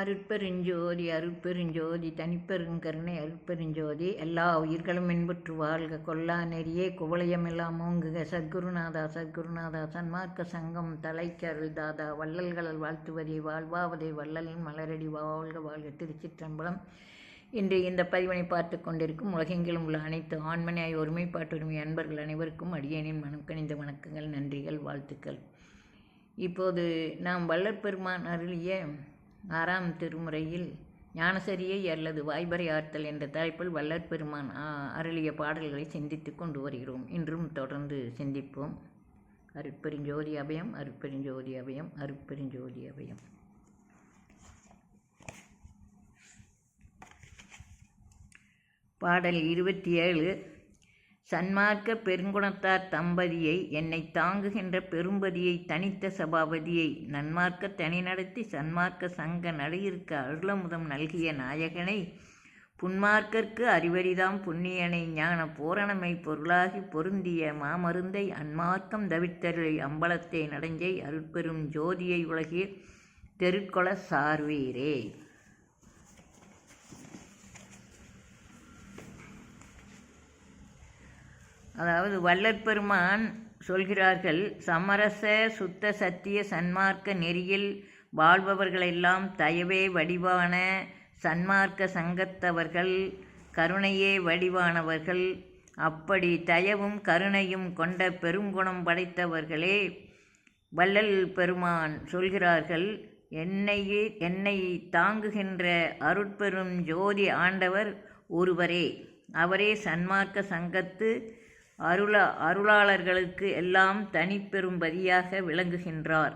அருட்பெருஞ்சோதி அருட்பெருஞ்சோதி தனிப்பெருங்கருணை அருட்பெருஞ்சோதி எல்லா உயிர்களும் இன்புற்று வாழ்க. கொல்லா நெறியே குவளையமெல்லாம் ஓங்குக. சத்குருநாதா சத்குருநாதா சன்மார்க்க சங்கம் தலைக்கு அருள்தாதா வள்ளல்களால் வாழ்த்துவதை வாழ்வாவதை வள்ளல் மலரடி வாழ்க வாழ்க. திருச்சிற்றம்பலம். இன்று இந்த பதிவினை பார்த்து கொண்டிருக்கும் உலகெங்கிலும் உள்ள அனைத்து ஆண்மனையாய் ஒருமைப்பாட்டுரிமை அன்பர்கள் அனைவருக்கும் அடியேனின் மனம் கணிந்த வணக்கங்கள் நன்றிகள் வாழ்த்துக்கள். இப்போது நாம் வள்ளற்பெருமான் அருளிய ஆறாம் திருமுறையில் ஞானசரியை அல்லது வாய்பறை ஆற்றல் என்ற தலைப்பில் வல்லற் பெருமான் அருளிய பாடல்களை சிந்தித்து கொண்டு வருகிறோம். இன்றும் தொடர்ந்து சிந்திப்போம். அருட்பெருஞ்சோதி அபயம் அருட்பெருஞ்சோதி அபயம் அருட்பெருஞ்சோதி அபயம். பாடல் இருபத்தி ஏழு சன்மார்க்க பெருங்குணத்தார் தம்பதியை என்னை தாங்குகின்ற பெரும்பதியை தனித்த சபாபதியை நன்மார்க்க தனி நடத்தி சன்மார்க்க சங்க நடையிற்க அருளமுதம் நல்கிய நாயகனை புன்மார்க்கற்கு அறிவறிதாம் புண்ணியனை ஞான பூரணமை பொருளாகி பொருந்திய மாமருந்தை அன்மார்க்கம் தவித்தருளை அம்பலத்தை நடஞ்சை அருட்பெரும் ஜோதியை உலகிய தெருக்கொள சார்வீரே. அதாவது வல்லற்பெருமான் சொல்கிறார்கள் சமரச சுத்த சத்திய சன்மார்க்க நெறியில் வாழ்பவர்களெல்லாம் தயவே வடிவான சன்மார்க்க சங்கத்தவர்கள் கருணையே வடிவானவர்கள். அப்படி தயவும் கருணையும் கொண்ட பெருங்குணம் படைத்தவர்களே வள்ளல் பெருமான் சொல்கிறார்கள் என்னையே என்னை தாங்குகின்ற அருட்பெரும் ஜோதி ஆண்டவர் ஒருவரே. அவரே சன்மார்க்க சங்கத்து அருள அருளாளர்களுக்கு எல்லாம் தனிப்பெரும்பதியாக விளங்குகின்றார்.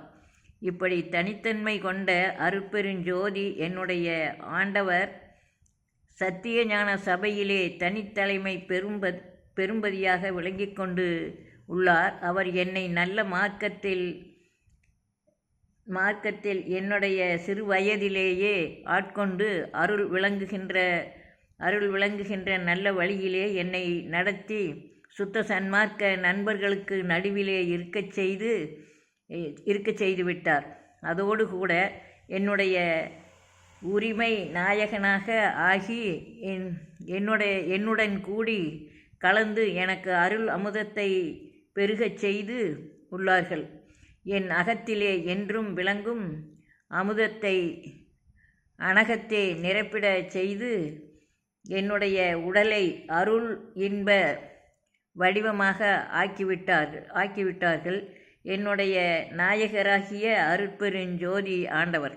இப்படி தனித்தன்மை கொண்ட அருப்பெருஞ்சோதி என்னுடைய ஆண்டவர் சத்திய ஞான சபையிலே தனித்தலைமை பெரும்ப பெரும்பதியாக விளங்கி கொண்டு உள்ளார். அவர் என்னை நல்ல மார்க்கத்தில் மார்க்கத்தில் என்னுடைய சிறு வயதிலேயே ஆட்கொண்டு அருள் விளங்குகின்ற அருள் விளங்குகின்ற நல்ல வழியிலே என்னை நடத்தி சுத்த சன்மார்க்க நண்பர்களுக்கு நடுவிலே இருக்கச் செய்து இருக்கச் செய்து விட்டார். அதோடு கூட என்னுடைய உரிமை நாயகனாக ஆகி என் என்னுடைய என்னுடன் கூடி கலந்து எனக்கு அருள் அமுதத்தை பெருகச் செய்து உள்ளார்கள். என் அகத்திலே என்றும் விளங்கும் அமுதத்தை அனகத்தே நிரப்பிடச் செய்து என்னுடைய உடலை அருள் இன்ப வடிவமாக ஆக்கிவிட்டார் ஆக்கிவிட்டார்கள். என்னுடைய நாயகராகிய அருட்பெருஞ்சோதி ஆண்டவர்.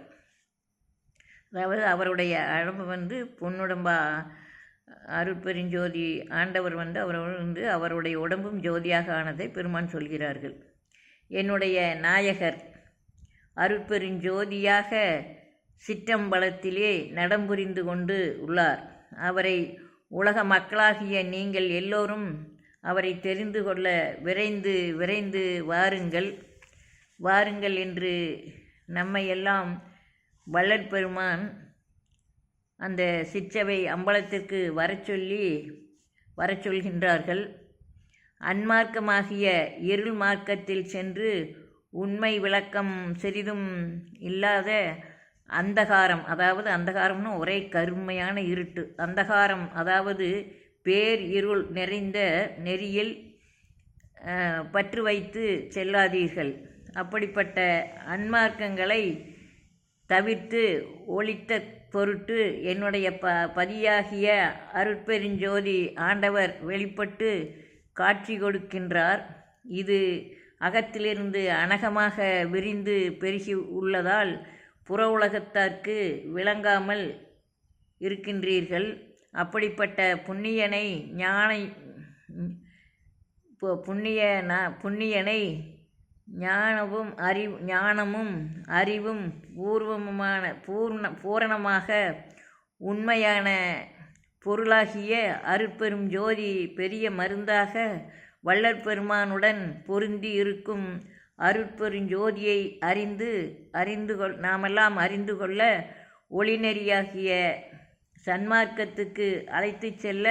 அதாவது அவருடைய அழம்பு வந்து பொன்னுடம்பா அருட்பெருஞ்சோதி ஆண்டவர் வந்து அவர் வந்து அவருடைய உடம்பும் ஜோதியாக ஆனதை பெருமான் சொல்கிறார்கள். என்னுடைய நாயகர் அருட்பெருஞ்சோதியாக சிற்றம்பலத்திலே நடம்புரிந்து கொண்டு உள்ளார். அவரை உலக மக்களாகிய நீங்கள் எல்லோரும் அவரை தெரிந்து கொள்ள விரைந்து விரைந்து வாருங்கள். வாருங்கள் என்று நம்மை எல்லாம் வள்ளற்பெருமான் அந்த சிற்றவை அம்பலத்திற்கு வரச் சொல்லி வரச் சொல்கின்றார்கள். அன்மார்க்கமாகிய இருள் மார்க்கத்தில் சென்று உண்மை விளக்கம் சிறிதும் இல்லாத அந்தகாரம் அதாவது அந்தகாரம்னு ஒரே கருமையான இருட்டு. அந்தகாரம் அதாவது பேர் இருள் நிறைந்த நெறியில் பற்று வைத்து செல்லாதீர்கள். அப்படிப்பட்ட அன்மார்க்கங்களை தவிர்த்து ஒழித்த பொருட்டு என்னுடைய ப பதியாகிய அருட்பெருஞ்சோதி ஆண்டவர் வெளிப்பட்டு காட்சி கொடுக்கின்றார். இது அகத்திலிருந்து அனகமாக விரிந்து பெருகி உள்ளதால் புற உலகத்தார்க்கு விளங்காமல் இருக்கின்றீர்கள். அப்படிப்பட்ட புண்ணியனை ஞானை புண்ணிய புண்ணியனை ஞானமும் அறி ஞானமும் அறிவும் பூர்வமுமான பூர்ண பூரணமாக உண்மையான பொருளாகிய அருட்பெரும் ஜோதி பெரிய மருந்தாக வள்ளற்பெருமானுடன் பொருந்தி இருக்கும் அருட்பெருஞ்சோதியை அறிந்து அறிந்து கொள் நாமெல்லாம் அறிந்து கொள்ள ஒளிநெறியாகிய சன்மார்க்கத்துக்கு அழைத்துச் செல்ல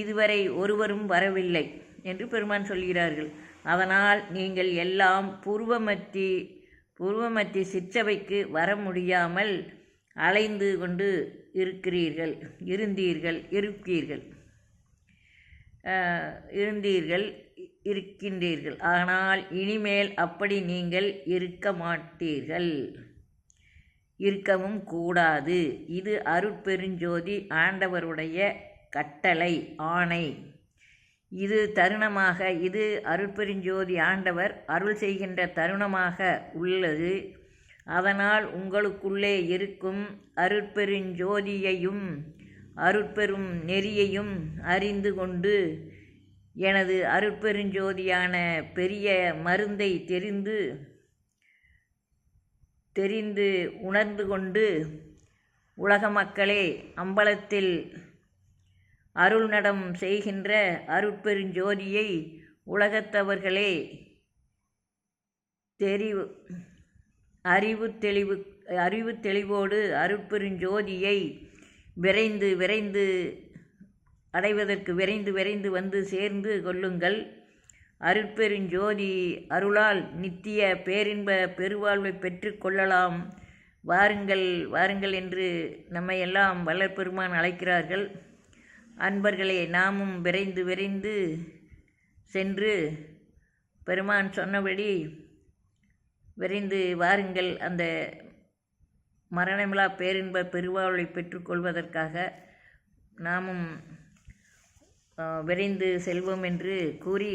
இதுவரை ஒருவரும் வரவில்லை என்று பெருமான் சொல்கிறார்கள். அதனால் நீங்கள் எல்லாம் பூர்வமத்தி பூர்வமத்தி சிற்றவைக்கு வர முடியாமல் அலைந்து கொண்டு இருக்கிறீர்கள் இருந்தீர்கள் இருப்பீர்கள். இருந்தீர்கள் இருக்கின்றீர்கள். ஆனால் இனிமேல் அப்படி நீங்கள் இருக்க மாட்டீர்கள். இருக்கவும் கூடாது. இது அருட்பெருஞ்சோதி ஆண்டவருடைய கட்டளை ஆணை. இது தருணமாக இது அருட்பெருஞ்சோதி ஆண்டவர் அருள் செய்கின்ற தருணமாக உள்ளது. அதனால் உங்களுக்குள்ளே இருக்கும் அருட்பெருஞ்சோதியையும் அருட்பெரும் நெறியையும் அறிந்து கொண்டு எனது அருட்பெருஞ்சோதியான பெரிய மருந்தை தெரிந்து தெரிந்து உணர்ந்து கொண்டு உலக மக்களே அம்பலத்தில் அருள் நடம் செய்கின்ற அருட்பெருஞ்சோதியை உலகத்தவர்களே தெரிவு அறிவு தெளிவு அறிவு தெளிவோடு அருட்பெருஞ்சோதியை விரைந்து விரைந்து அடைவதற்கு விரைந்து விரைந்து வந்து சேர்ந்து கொள்ளுங்கள். அருட்பெருஞ்சோதி அருளால் நித்திய பேரின்ப பெருவாழ்வை பெற்று கொள்ளலாம். வாருங்கள் வாருங்கள் என்று நம்மை எல்லாம் வல்லற்பெருமான் அழைக்கிறார்கள். அன்பர்களே நாமும் விரைந்து விரைந்து சென்று பெருமான் சொன்னபடி விரைந்து வாருங்கள். அந்த மரணமிலா பேரின்ப பெருவாழ்வை பெற்றுக்கொள்வதற்காக நாமும் விரைந்து செல்வோம் என்று கூறி